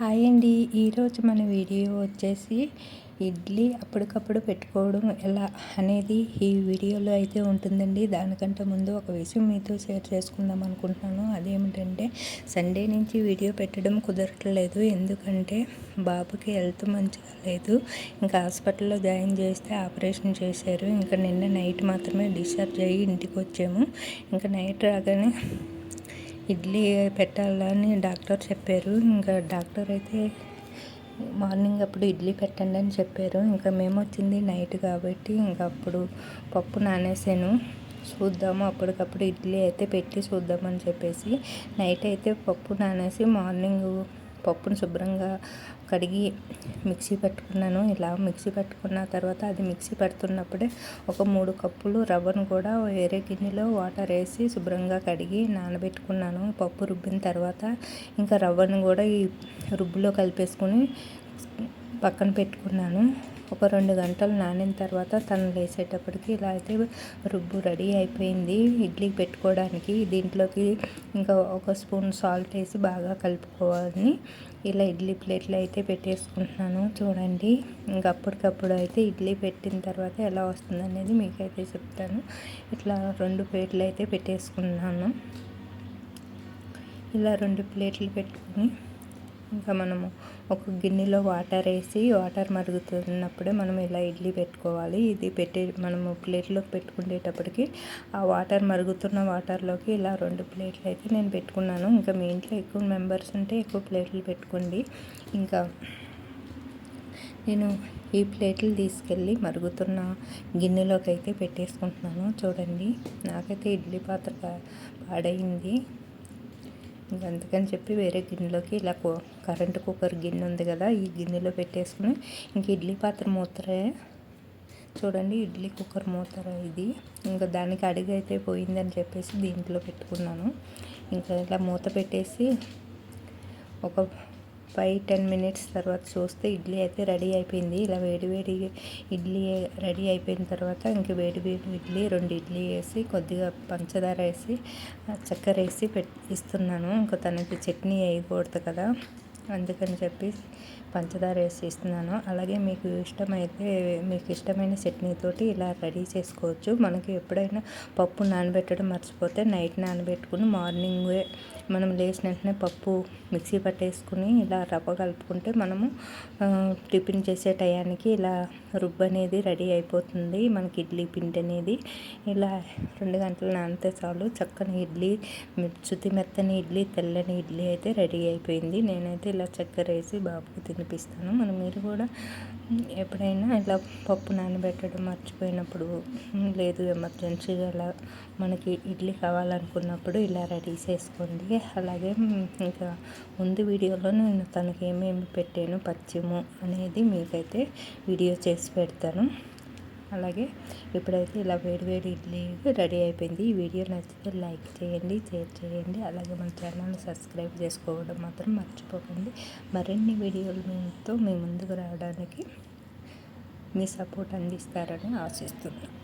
Hi అండి. ఈరోజు మన వీడియో వచ్చేసి ఇడ్లీ అప్పటికప్పుడు పెట్టుకోవడం ఎలా అనేది ఈ వీడియోలో అయితే ఉంటుందండి. దానికంటే ముందు ఒక విషయం మీతో షేర్ చేసుకుందాం అనుకుంటున్నాను. అదేమిటంటే సండే నుంచి వీడియో పెట్టడం కుదరట్లేదు. ఎందుకంటే బాబుకి హెల్త్ మంచిగా లేదు. ఇంకా హాస్పిటల్లో జాయిన్ చేస్తే ఆపరేషన్ చేశారు. ఇంకా నిన్న నైట్ మాత్రమే డిశ్చార్జ్ అయ్యి ఇంటికి వచ్చాము. ఇంకా నైట్ రాగానే ఇడ్లీ పెట్టాలని డాక్టర్ చెప్పారు. ఇంకా డాక్టర్ అయితే మార్నింగ్ అప్పుడు ఇడ్లీ పెట్టండి అని చెప్పారు. ఇంకా మేము వచ్చింది నైట్ కాబట్టి ఇంకా అప్పుడు పప్పు నానేసాను. చూద్దాము అప్పటికప్పుడు ఇడ్లీ అయితే పెట్టి చూద్దామని చెప్పేసి నైట్ అయితే పప్పు నానేసి మార్నింగ్ పప్పును శుభ్రంగా కడిగి మిక్సీ పెట్టుకున్నాను. ఇలా మిక్సీ పెట్టుకున్న తర్వాత అది మిక్సీ పెడుతున్నప్పుడే ఒక మూడు కప్పులు రవ్వను కూడా వేరే గిన్నెలో వాటర్ వేసి శుభ్రంగా కడిగి నానబెట్టుకున్నాను. పప్పు రుబ్బిన తర్వాత ఇంకా రవ్వను కూడా ఈ రుబ్బులో కలిపేసుకుని పక్కన పెట్టుకున్నాను. ఒక రెండు గంటలు నానిన తర్వాత తను లేసేటప్పటికి ఇలా అయితే రుబ్బు రెడీ అయిపోయింది. ఇడ్లీకి పెట్టుకోవడానికి దీంట్లోకి ఇంకా ఒక స్పూన్ సాల్ట్ వేసి బాగా కలుపుకోవాలని ఇలా ఇడ్లీ ప్లేట్లు అయితే పెట్టేసుకుంటున్నాను. చూడండి ఇంకా అప్పటికప్పుడు అయితే ఇడ్లీ పెట్టిన తర్వాత ఎలా వస్తుంది అనేది మీకైతే చెప్తాను. ఇట్లా రెండు ప్లేట్లు అయితే పెట్టేసుకున్నాను. ఇలా రెండు ప్లేట్లు పెట్టుకుని ఇంకా మనము ఒక గిన్నెలో వాటర్ వేసి వాటర్ మరుగుతున్నప్పుడే మనం ఇలా ఇడ్లీ పెట్టుకోవాలి. ఇది పెట్టే మనము ప్లేట్లోకి పెట్టుకునేటప్పటికి ఆ వాటర్ మరుగుతున్న వాటర్లోకి ఇలా రెండు ప్లేట్లు అయితే నేను పెట్టుకున్నాను. ఇంకా మీ ఇంట్లో ఎక్కువ మెంబర్స్ ఉంటే ఎక్కువ ప్లేట్లు పెట్టుకోండి. ఇంకా నేను ఈ ప్లేట్లు తీసుకెళ్ళి మరుగుతున్న గిన్నెలోకి అయితే పెట్టేసుకుంటున్నాను. చూడండి నాకైతే ఇడ్లీ పాత్ర పాడైంది. అందుకని చెప్పి వేరే గిన్నెలోకి ఇలా కరెంట్ కుక్కర్ గిన్నె ఉంది కదా ఈ గిన్నెలో పెట్టేసుకుని ఇంక ఇడ్లీ పాత్ర మూతరే. చూడండి ఇడ్లీ కుక్కర్ మూతర ఇది. ఇంకా దానికి అడిగి అయితే పోయిందని చెప్పేసి దీంట్లో పెట్టుకున్నాను. ఇంకా ఇలా మూత పెట్టేసి ఒక ఫైవ్ టెన్ మినిట్స్ తర్వాత చూస్తే ఇడ్లీ అయితే రెడీ అయిపోయింది. ఇలా వేడి వేడి ఇడ్లీ రెడీ అయిపోయిన తర్వాత ఇంక వేడి వేడి ఇడ్లీ రెండు ఇడ్లీ వేసి కొద్దిగా పంచదార వేసి చక్కెర వేసి పెట్ ఇస్తున్నాను. ఇంకా తనకి చట్నీ వేయకూడదు కదా. అందుకని చెప్పి పంచదార వేసి ఇస్తున్నాను. అలాగే మీకు ఇష్టమైతే మీకు ఇష్టమైన చట్నీతోటి ఇలా రెడీ చేసుకోవచ్చు. మనకి ఎప్పుడైనా పప్పు నానబెట్టడం మర్చిపోతే నైట్ నానబెట్టుకుని మార్నింగ్ మనం లేచిన వెంటనే పప్పు మిక్సీ పట్టేసుకుని ఇలా రవ్వ కలుపుకుంటే మనము టిఫిన్ చేసే టయానికి ఇలా రుబ్బు అనేది రెడీ అయిపోతుంది. మనకి ఇడ్లీ పిండి అనేది ఇలా రెండు గంటలు నానితే చాలు. చక్కని ఇడ్లీ చుతి మెత్తని ఇడ్లీ తెల్లని ఇడ్లీ అయితే రెడీ అయిపోయింది. నేనైతే ఇలా చక్కెర వేసి బాబుకి తినిపిస్తాను. మనం మీరు కూడా ఎప్పుడైనా ఇలా పప్పు నానబెట్టడం మర్చిపోయినప్పుడు లేదు ఎమర్జెన్సీగా అలా మనకి ఇడ్లీ కావాలనుకున్నప్పుడు ఇలా రెడీ చేసుకోండి. అలాగే ఇంకా ముందు వీడియోలో నేను తనకి ఏమేమి పెట్టాను పచ్చిము అనేది మీకైతే వీడియో చేసి పెడతాను. అలాగే ఇప్పుడైతే ఇలా వేడి వేడి ఇడ్లీ రెడీ అయిపోయింది ఈ వీడియో నచ్చితే లైక్ చేయండి షేర్ చేయండి. అలాగే మన ఛానల్ని సబ్స్క్రైబ్ చేసుకోవడం మాత్రం మర్చిపోకండి. మరిన్ని వీడియోలతో మీ ముందుకు రావడానికి మీ సపోర్ట్ అందిస్తారని ఆశిస్తున్నాను.